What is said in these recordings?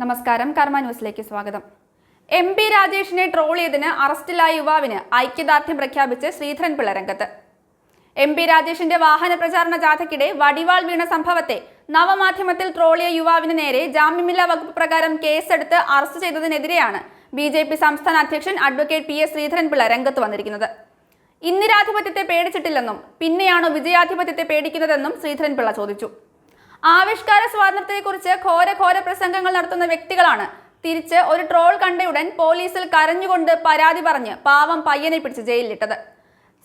നമസ്കാരം കർമ്മ ന്യൂസിലേക്ക് സ്വാഗതം. എം പി രാജേഷിനെ ട്രോൾ ചെയ്തതിന് അറസ്റ്റിലായ യുവാവിന് ഐക്യദാർഢ്യം പ്രഖ്യാപിച്ച് ശ്രീധരൻപിള്ള രംഗത്ത്. എം പി രാജേഷിന്റെ വാഹന പ്രചാരണ ജാഥയ്ക്കിടെ വടിവാൾ വീണ സംഭവത്തെ നവമാധ്യമത്തിൽ ട്രോളിയ യുവാവിന് നേരെ ജാമ്യമില്ലാ വകുപ്പ് പ്രകാരം കേസെടുത്ത് അറസ്റ്റ് ചെയ്തതിനെതിരെയാണ് ബി ജെ പി സംസ്ഥാന അധ്യക്ഷൻ അഡ്വക്കേറ്റ് പി എസ് ശ്രീധരൻപിള്ള രംഗത്ത് വന്നിരിക്കുന്നത്. ഇന്ദിരാധിപത്യത്തെ പേടിച്ചിട്ടില്ലെന്നും പിന്നെയാണോ വിജയാധിപത്യത്തെ പേടിക്കുന്നതെന്നും ശ്രീധരൻപിള്ള ചോദിച്ചു. ആവിഷ്കാര സ്വാതന്ത്ര്യത്തെക്കുറിച്ച് ഘോര ഘോര പ്രസംഗങ്ങൾ നടത്തുന്ന വ്യക്തികളാണ്. തിരിച്ച് ഒരു ട്രോൾ കണ്ടയുടൻ പോലീസിൽ കരഞ്ഞുകൊണ്ട് പരാതി പറഞ്ഞ് പാവം പയ്യനെ പിടിച്ച് ജയിലിലിട്ടത്.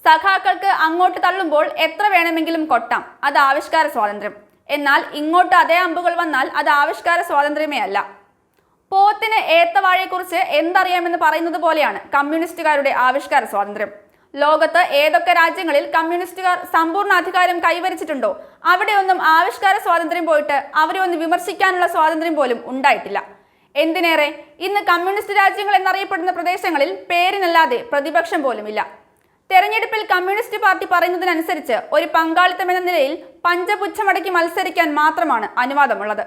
സഖാക്കൾക്ക് അങ്ങോട്ട് തള്ളുമ്പോൾ എത്ര വേണമെങ്കിലും കൊട്ടാം. അത് ആവിഷ്കാര സ്വാതന്ത്ര്യം. എന്നാൽ ഇങ്ങോട്ട് അതേ അമ്പുകൾ വന്നാൽ അത് ആവിഷ്കാര സ്വാതന്ത്ര്യമേ അല്ല. പോത്തിന് ഏത്തവാഴയെക്കുറിച്ച് എന്തറിയാമെന്ന് പറയുന്നത് പോലെയാണ് കമ്മ്യൂണിസ്റ്റുകാരുടെ ആവിഷ്കാര സ്വാതന്ത്ര്യം. ലോകത്ത് ഏതൊക്കെ രാജ്യങ്ങളിൽ കമ്മ്യൂണിസ്റ്റുകാർ സമ്പൂർണ അധികാരം കൈവരിച്ചിട്ടുണ്ടോ? അവിടെയൊന്നും ആവിഷ്കാര സ്വാതന്ത്ര്യം പോയിട്ട് അവരെ ഒന്ന് വിമർശിക്കാനുള്ള സ്വാതന്ത്ര്യം പോലും ഉണ്ടായിട്ടില്ല. എന്തിനേറെ? ഇന്ന് കമ്മ്യൂണിസ്റ്റ് രാജ്യങ്ങൾ എന്നറിയപ്പെടുന്ന പ്രദേശങ്ങളിൽ പേരിനല്ലാതെ പ്രതിപക്ഷം പോലുമില്ല. തെരഞ്ഞെടുപ്പിൽ കമ്മ്യൂണിസ്റ്റ് പാർട്ടി പറയുന്നതിനനുസരിച്ച് ഒരു പങ്കാളിത്തം എന്ന നിലയിൽ പഞ്ചപുച്ഛമടക്കി മത്സരിക്കാൻ മാത്രമാണ് അനുവാദമുള്ളത്.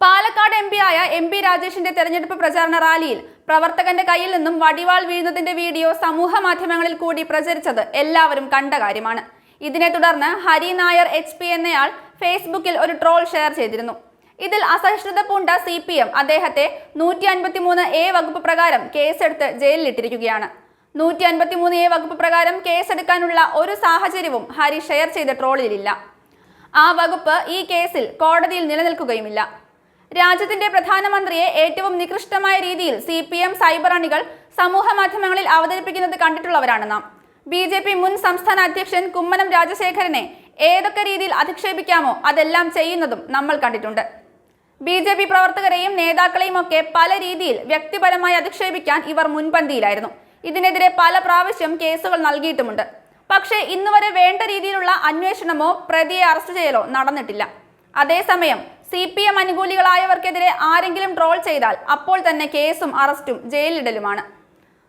പാലക്കാട് എം ആയ എം പി രാജേഷിന്റെ തെരഞ്ഞെടുപ്പ് പ്രചാരണ റാലിയിൽ പ്രവർത്തകന്റെ കയ്യിൽ നിന്നും വടിവാൾ വീഴുന്നതിന്റെ വീഡിയോ സമൂഹ മാധ്യമങ്ങളിൽ കൂടി പ്രചരിച്ചത് എല്ലാവരും കണ്ട കാര്യമാണ്. ഇതിനെ തുടർന്ന് ഹരി നായർ എച്ച് പി എന്നയാൾ ഫേസ്ബുക്കിൽ ഒരു ട്രോൾ ഷെയർ ചെയ്തിരുന്നു. ഇതിൽ അസഹിഷ്ണുത പൂണ്ട സി പി എം അദ്ദേഹത്തെ നൂറ്റി അൻപത്തിമൂന്ന് എ വകുപ്പ് പ്രകാരം കേസെടുത്ത് ജയിലിലിട്ടിരിക്കുകയാണ്. നൂറ്റി അൻപത്തി മൂന്ന് എ വകുപ്പ് പ്രകാരം കേസെടുക്കാനുള്ള ഒരു സാഹചര്യവും ഹരി ഷെയർ ചെയ്ത ട്രോളിലില്ല. ആ വകുപ്പ് ഈ കേസിൽ കോടതിയിൽ നിലനിൽക്കുകയുമില്ല. രാജ്യത്തിന്റെ പ്രധാനമന്ത്രിയെ ഏറ്റവും നികൃഷ്ടമായ രീതിയിൽ സി പി എം സൈബർ അണികൾ സമൂഹ മാധ്യമങ്ങളിൽ അവതരിപ്പിക്കുന്നത് കണ്ടിട്ടുള്ളവരാണ് നാം. ബി ജെ പി മുൻ സംസ്ഥാന അധ്യക്ഷൻ കുമ്മനം രാജശേഖരനെ ഏതൊക്കെ രീതിയിൽ അധിക്ഷേപിക്കാമോ അതെല്ലാം ചെയ്യുന്നതും നമ്മൾ കണ്ടിട്ടുണ്ട്. ബി ജെ പി പ്രവർത്തകരെയും നേതാക്കളെയും ഒക്കെ പല രീതിയിൽ വ്യക്തിപരമായി അധിക്ഷേപിക്കാൻ ഇവർ മുൻപന്തിയിലായിരുന്നു. ഇതിനെതിരെ പല പ്രാവശ്യം കേസുകൾ നൽകിയിട്ടുമുണ്ട്. പക്ഷേ ഇന്നുവരെ വേണ്ട രീതിയിലുള്ള അന്വേഷണമോ പ്രതിയെ അറസ്റ്റ് ചെയ്യലോ നടന്നിട്ടില്ല. അതേസമയം സി പി എം അനുകൂലികളായവർക്കെതിരെ ആരെങ്കിലും ട്രോൾ ചെയ്താൽ അപ്പോൾ തന്നെ കേസും അറസ്റ്റും ജയിലിടലുമാണ്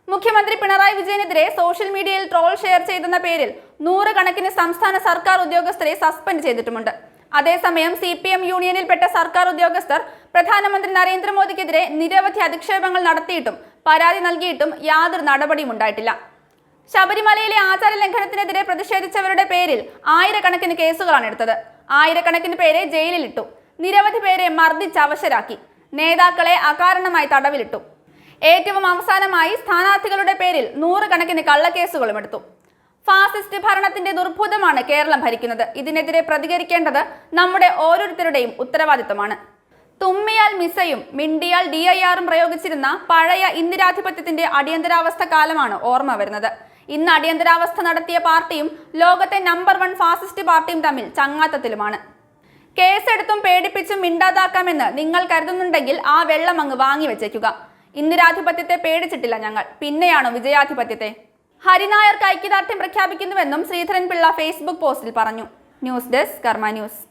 മുഖ്യമന്ത്രി പിണറായി വിജയനെതിരെ സോഷ്യൽ മീഡിയയിൽ ട്രോൾ ഷെയർ ചെയ്തെന്ന പേരിൽ നൂറുകണക്കിന് സംസ്ഥാന സർക്കാർ ഉദ്യോഗസ്ഥരെ സസ്പെൻഡ് ചെയ്തിട്ടുമുണ്ട്. അതേസമയം സി പി എം യൂണിയനിൽപ്പെട്ട സർക്കാർ ഉദ്യോഗസ്ഥർ പ്രധാനമന്ത്രി നരേന്ദ്രമോദിക്കെതിരെ നിരവധി അധിക്ഷേപങ്ങൾ നടത്തിയിട്ടും പരാതി നൽകിയിട്ടും യാതൊരു നടപടിയും ഉണ്ടായിട്ടില്ല. ശബരിമലയിലെ ആചാര ലംഘനത്തിനെതിരെ പ്രതിഷേധിച്ചവരുടെ പേരിൽ ആയിരക്കണക്കിന് കേസുകളാണ് എടുത്തത്. ആയിരക്കണക്കിന് പേരെ ജയിലിലിട്ടു. നിരവധി പേരെ മർദ്ദിച്ച് അവശരാക്കി. നേതാക്കളെ അകാരണമായി തടവിലിട്ടു. ഏറ്റവും അവസാനമായി സ്ഥാനാർത്ഥികളുടെ പേരിൽ നൂറുകണക്കിന് കള്ളക്കേസുകളും എടുത്തു. ഫാസിസ്റ്റ് ഭരണത്തിന്റെ ദുർഭൂതമാണ് കേരളം ഭരിക്കുന്നത്. ഇതിനെതിരെ പ്രതികരിക്കേണ്ടത് നമ്മുടെ ഓരോരുത്തരുടെയും ഉത്തരവാദിത്തമാണ്. തുമ്മിയാൽ മിസയും മിണ്ടിയാൽ ഡി ഐ ആറും പ്രയോഗിച്ചിരുന്ന പഴയ ഇന്ദിരാധിപത്യത്തിന്റെ അടിയന്തരാവസ്ഥ കാലമാണ് ഓർമ്മ വരുന്നത്. ഇന്ന് അടിയന്തരാവസ്ഥ നടത്തിയ പാർട്ടിയും ലോകത്തെ നമ്പർ വൺ ഫാസിസ്റ്റ് പാർട്ടിയും തമ്മിൽ ചങ്ങാത്തത്തിലുമാണ്. കേസെടുത്തും പേടിപ്പിച്ചും മിണ്ടാതാക്കാമെന്ന് നിങ്ങൾ കരുതുന്നുണ്ടെങ്കിൽ ആ വെള്ളം അങ്ങ് വാങ്ങി വെച്ചേക്കുക. ഇന്ദിരാധിപത്യത്തെ പേടിച്ചിട്ടില്ല ഞങ്ങൾ. പിന്നെയാണോ വിജയാധിപത്യത്തെ? ഹരിനായർക്ക് ഐക്യദാർഢ്യം പ്രഖ്യാപിക്കുന്നുവെന്നും ശ്രീധരൻപിള്ള ഫേസ്ബുക്ക് പോസ്റ്റിൽ പറഞ്ഞു. News desk Karma news.